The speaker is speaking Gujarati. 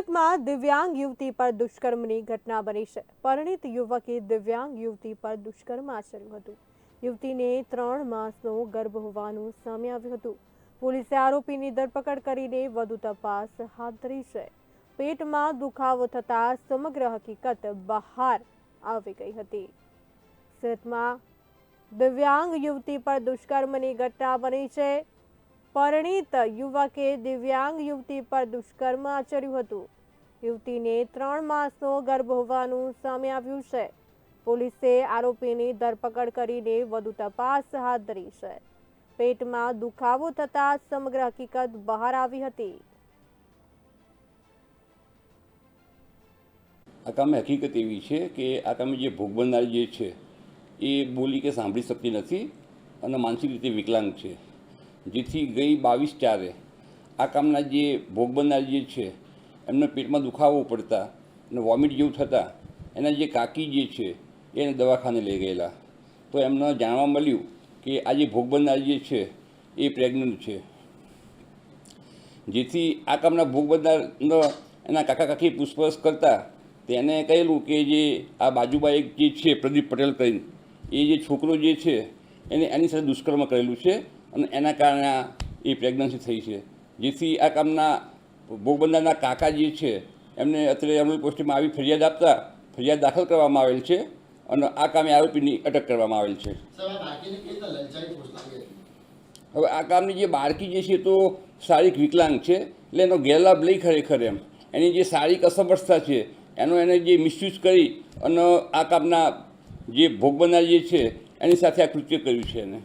સુરતમાં દિવ્યાંગ યુવતી પર દુષ્કર્મની ઘટના બની છે. પરિણીત યુવકે દિવ્યાંગ યુવતી પર દુષ્કર્મ આચર્યું હતું. યુવતીને ત્રણ માસનો ગર્ભ હોવાનું સામે આવ્યું હતું. પોલીસે આરોપીની ધરપકડ કરીને વધુ તપાસ હાથ ધરી છે. પેટમાં દુખાવો થતાં સમગ્ર હકીકત બહાર આવી ગઈ હતી. સુરતમાં દિવ્યાંગ યુવતી પર દુષ્કર્મની ઘટના બની છે. પરિણીત યુવકે દિવ્યાંગ યુવતી પર દુષ્કર્મ આચર્યું હતું. યુવતીને ત્રણ માસનો ગર્ભ હોવાનું સામે આવ્યું છે. પોલીસે આરોપીની ધરપકડ કરીને વધુ તપાસ હાથ ધરી છે. પેટમાં દુખાવો થતાં સમગ્ર હકીકત બહાર આવી હતી. આ કામે હકીકત એવી છે કે આ કામે જે ભોગ બનનાર જે છે, એ બોલી કે સાંભળી શકતી નથી અને માનસિક રીતે વિકલાંગ છે. જેથી ગઈ બાવીસ ચારે આ કામના જે ભોગ બનનાર જે છે, એમને પેટમાં દુખાવો પડતા અને વોમિટ જેવું થતાં એના જે કાકી જે છે એને દવાખાને લઈ ગયેલા. તો એમને જાણવા મળ્યું કે આ જે ભોગ બનનાર જે છે, એ પ્રેગ્નન્ટ છે. જેથી આ કામના ભોગ બનનારનો એના કાકા કાકી પૂછપરછ કરતા તેને કહેલું કે જે આ બાજુમાં એક જે છે, પ્રદીપ પટેલ કરીને, એ જે છોકરો જે છે, એને એની સાથે દુષ્કર્મ કરેલું છે. અને એના કારણે આ એ પ્રેગ્નન્સી થઈ છે. જેથી આ કામના ભોગ કાકાજી કાકા જે છે એમને અત્યારે અમરેલી પોસ્ટમાં આવી ફરિયાદ આપતા ફરિયાદ દાખલ કરવામાં આવેલ છે અને આ કામે આરોપીની અટક કરવામાં આવેલ છે. હવે આ કામની જે બાળકી જે છે તો શારીરિક વિકલાંગ છે એટલે એનો ગેરલાભ લઈ ખરેખર એમ. એની જે શારીરિક અસમર્થતા છે એનો એને જે મિસયુઝ કરી અને આ કામના જે ભોગ જે છે એની સાથે આ કૃત્ય કર્યું છે એને.